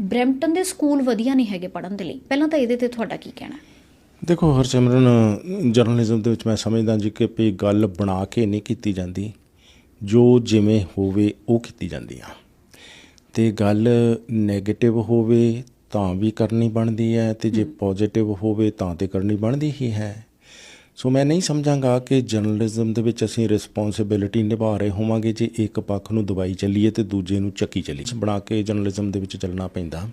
Brampton ਦੇ school ਵਧੀਆ ਨਹੀਂ ਹੈਗੇ ਪੜਨ ਦੇ ਲਈ। ਪਹਿਲਾਂ ਤਾਂ ਇਹਦੇ ਤੇ ਤੁਹਾਡਾ ਕੀ ਕਹਿਣਾ? ਦੇਖੋ ਹਰਸਿਮਰਨ ਜਰਨਲਿਜ਼ਮ ਦੇ ਵਿੱਚ ਮੈਂ ਸਮਝਦਾ ਜੀ ਕਿ ਵੀ ਗੱਲ ਬਣਾ ਕੇ ਨਹੀਂ ਕੀਤੀ ਜਾਂਦੀ। ਜੋ ਜਿਵੇਂ ਹੋਵੇ ਉਹ ਕੀਤੀ ਜਾਂਦੀ ਆ। ਤੇ ਗੱਲ 네ਗੇਟਿਵ ਹੋਵੇ ਤਾਂ ਵੀ ਕਰਨੀ ਬਣਦੀ ਹੈ ਤੇ ਜੇ ਪੋਜ਼ਿਟਿਵ ਹੋਵੇ ਤਾਂ ਤੇ ਕਰਨੀ ਬਣਦੀ ਹੀ ਹੈ। ਸੋ ਮੈਂ ਨਹੀਂ ਸਮਝਾਂਗਾ ਕਿ ਜਰਨਲਿਜ਼ਮ ਦੇ ਵਿੱਚ ਅਸੀਂ ਰਿਸਪੌਂਸਿਬਿਲਿਟੀ ਨਿਭਾ ਰਹੇ ਹੋਵਾਂਗੇ ਜੇ ਇੱਕ ਪੱਖ ਨੂੰ ਦਵਾਈ ਚੱਲੀਏ ਤੇ ਦੂਜੇ ਨੂੰ ਚੱਕੀ ਚੱਲੀਏ। ਬਣਾ ਕੇ ਜਰਨਲਿਜ਼ਮ ਦੇ ਵਿੱਚ ਚੱਲਣਾ ਪੈਂਦਾ।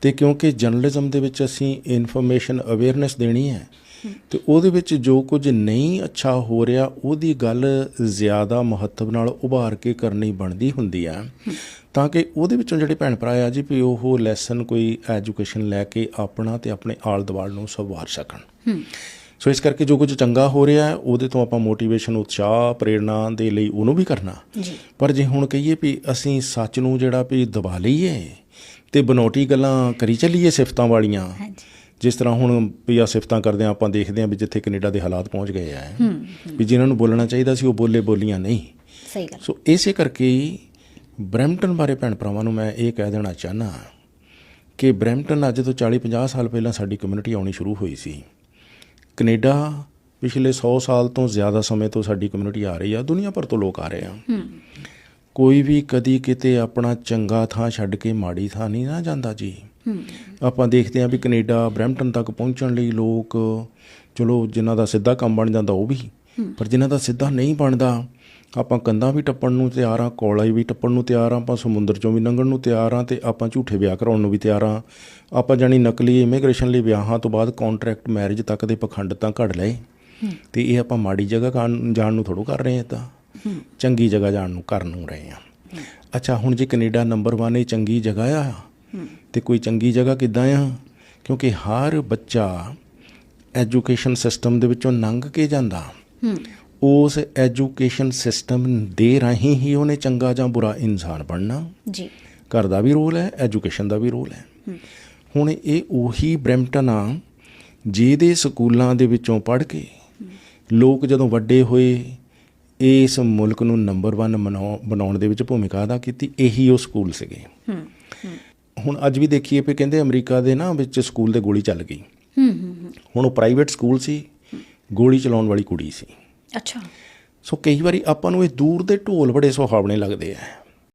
ਤੇ ਕਿਉਂਕਿ ਜਰਨਲਿਜ਼ਮ ਦੇ ਵਿੱਚ ਅਸੀਂ ਇਨਫੋਰਮੇਸ਼ਨ ਅਵੇਅਰਨੈਸ ਦੇਣੀ ਹੈ, ਤੇ ਉਹਦੇ ਵਿੱਚ ਜੋ ਕੁਝ ਨਹੀਂ ਅੱਛਾ ਹੋ ਰਿਹਾ, ਉਹਦੀ ਗੱਲ ਜ਼ਿਆਦਾ ਮਹੱਤਵ ਨਾਲ ਉਭਾਰ ਕੇ ਕਰਨੀ ਬਣਦੀ ਹੁੰਦੀ ਆ। ਤਾਂ ਕਿ ਉਹਦੇ ਵਿੱਚੋਂ ਜਿਹੜੇ ਭੈਣ ਭਰਾ ਆ ਜੀ, ਵੀ ਉਹ ਲੈਸਨ ਕੋਈ ਐਜੂਕੇਸ਼ਨ ਲੈ ਕੇ ਆਪਣਾ ਤੇ ਆਪਣੇ ਆਲ ਦੁਆਲ ਨੂੰ ਸਵਾਰ ਸਕਣ। ਸੋ ਇਸ ਕਰਕੇ ਜੋ ਕੁਝ ਚੰਗਾ ਹੋ ਰਿਹਾ ਹੈ ਉਹਦੇ ਤੋਂ ਆਪਾਂ ਮੋਟੀਵੇਸ਼ਨ ਉਤਸ਼ਾਹ ਪ੍ਰੇਰਣਾ ਦੇ ਲਈ ਉਹਨੂੰ ਵੀ ਕਰਨਾ। ਪਰ ਜੇ ਹੁਣ ਕਹੀਏ ਵੀ ਅਸੀਂ ਸੱਚ ਨੂੰ ਜਿਹੜਾ ਵੀ ਦਬਾ ਲਈਏ ਤੇ ਬਨੋਟੀ ਗੱਲਾਂ ਕਰੀ ਚੱਲੀਏ ਸਿਫਤਾਂ ਵਾਲੀਆਂ ਹਾਂਜੀ। ਜਿਸ ਤਰ੍ਹਾਂ ਹੁਣ ਵੀ ਆ ਸਿਫਤਾਂ ਕਰਦੇ ਆ ਆਪਾਂ ਦੇਖਦੇ ਆ ਵੀ ਜਿੱਥੇ ਕੈਨੇਡਾ ਦੇ ਹਾਲਾਤ ਪਹੁੰਚ ਗਏ ਆ। ਵੀ ਜਿਨ੍ਹਾਂ ਨੂੰ ਬੋਲਣਾ ਚਾਹੀਦਾ ਸੀ ਉਹ ਬੋਲੇ ਬੋਲੀਆਂ ਨਹੀਂ। ਸਹੀ ਗੱਲ। ਸੋ ਇਸੇ ਕਰਕੇ ਬ੍ਰੈਂਪਟਨ ਬਾਰੇ ਭੈਣ ਭਰਾਵਾਂ ਨੂੰ ਮੈਂ ਇਹ ਕਹਿ ਦੇਣਾ ਚਾਹਨਾ ਕਿ ਬ੍ਰੈਂਪਟਨ ਅੱਜ ਤੋਂ 40 50 ਸਾਲ ਪਹਿਲਾਂ ਸਾਡੀ ਕਮਿਊਨਿਟੀ ਆਉਣੀ ਸ਼ੁਰੂ ਹੋਈ ਸੀ। ਕੈਨੇਡਾ ਪਿਛਲੇ 100 ਸਾਲ ਤੋਂ ਜ਼ਿਆਦਾ ਸਮੇਂ ਤੋਂ ਸਾਡੀ ਕਮਿਊਨਿਟੀ ਆ ਰਹੀ ਆ ਦੁਨੀਆ ਭਰ ਤੋਂ ਲੋਕ ਆ ਰਹੇ ਆ। ਕੋਈ ਵੀ ਕਦੀ ਕਿਤੇ ਆਪਣਾ ਚੰਗਾ ਥਾਂ ਛੱਡ ਕੇ ਮਾੜੀ ਥਾਂ ਨਹੀਂ ਨਾ ਜਾਂਦਾ ਜੀ। ਆਪਾਂ ਦੇਖਦੇ ਹਾਂ ਵੀ ਕੈਨੇਡਾ ਬ੍ਰੈਂਪਟਨ ਤੱਕ ਪਹੁੰਚਣ ਲਈ ਲੋਕ ਚਲੋ ਜਿਨ੍ਹਾਂ ਦਾ ਸਿੱਧਾ ਕੰਮ ਬਣ ਜਾਂਦਾ ਉਹ ਵੀ। ਪਰ ਜਿਨ੍ਹਾਂ ਦਾ ਸਿੱਧਾ ਨਹੀਂ ਬਣਦਾ ਆਪਾਂ ਕੰਧਾਂ ਵੀ ਟੱਪਣ ਨੂੰ ਤਿਆਰ ਆ ਕੋਲਾ ਵੀ ਟੱਪਣ ਨੂੰ ਤਿਆਰ ਆ ਆਪਾਂ ਸਮੁੰਦਰ ਚੋਂ ਵੀ ਲੰਘਣ ਨੂੰ ਤਿਆਰ ਆ ਤੇ ਆਪਾਂ ਝੂਠੇ ਵਿਆਹ ਕਰਾਉਣ ਨੂੰ ਵੀ ਤਿਆਰ ਆ ਆਪਾਂ ਜਾਨੀ ਨਕਲੀ ਇਮੀਗ੍ਰੇਸ਼ਨ ਲਈ ਵਿਆਹਾਂ ਤੋਂ ਬਾਅਦ ਕੰਟਰੈਕਟ ਮੈਰਿਜ ਤੱਕ ਦੇ ਪਖੰਡ ਤਾਂ ਘੜ ਲਏ। ਤੇ ਇਹ ਆਪਾਂ ਮਾੜੀ ਜਗ੍ਹਾ ਜਾਣ ਨੂੰ ਥੋੜੋ ਕਰ ਰਹੇ ਆ ਤਾਂ। ਚੰਗੀ ਜਗ੍ਹਾ ਜਾਣ ਨੂੰ ਕਰਨ ਨੂੰ ਰਹੇ ਆ ਅੱਛਾ ਹੁਣ ਜੇ ਕੈਨੇਡਾ ਨੰਬਰ 1 ਇਹ ਚੰਗੀ ਜਗ੍ਹਾ ਆ ਤੇ ਕੋਈ ਚੰਗੀ ਜਗ੍ਹਾ ਕਿੱਦਾਂ ਆ? ਕਿਉਂਕਿ ਹਰ ਬੱਚਾ ਐਜੂਕੇਸ਼ਨ ਸਿਸਟਮ ਦੇ ਵਿੱਚੋਂ ਲੰਘ ਕੇ ਜਾਂਦਾ। ਉਸ ਐਜੂਕੇਸ਼ਨ ਸਿਸਟਮ ਦੇ ਰਾਹੀਂ ਹੀ ਉਹਨੇ ਚੰਗਾ ਜਾਂ ਬੁਰਾ ਇਨਸਾਨ ਬਣਨਾ। ਜੀ। ਘਰ ਦਾ ਵੀ ਰੋਲ ਹੈ ਐਜੂਕੇਸ਼ਨ ਦਾ ਵੀ ਰੋਲ ਹੈ। ਹੁਣ ਇਹ ਉਹੀ ਬ੍ਰੈਂਪਟਨ ਆ ਜਿਹਦੇ ਸਕੂਲਾਂ ਦੇ ਵਿੱਚੋਂ ਪੜ੍ਹ ਕੇ ਲੋਕ ਜਦੋਂ ਵੱਡੇ ਹੋਏ ਇਸ ਮੁਲਕ ਨੂੰ ਨੰਬਰ 1 ਬਣਾਉਣ ਦੇ ਵਿੱਚ ਭੂਮਿਕਾ ਅਦਾ ਕੀਤੀ ਇਹੀ ਉਹ ਸਕੂਲ ਸੀਗੇ। ਹੁਣ ਅੱਜ ਵੀ ਦੇਖੀਏ ਵੀ ਕਹਿੰਦੇ ਅਮਰੀਕਾ ਦੇ ਨਾ ਵਿੱਚ ਸਕੂਲ ਦੇ ਗੋਲੀ ਚੱਲ ਗਈ। ਹੁਣ ਉਹ ਪ੍ਰਾਈਵੇਟ ਸਕੂਲ ਸੀ ਗੋਲੀ ਚਲਾਉਣ ਵਾਲੀ ਕੁੜੀ ਸੀ। ਅੱਛਾ। ਸੋ ਕਈ ਵਾਰੀ ਆਪਾਂ ਨੂੰ ਇਹ ਦੂਰ ਦੇ ਢੋਲ ਬੜੇ ਸੁਹਾਵਣੇ ਲੱਗਦੇ ਆ।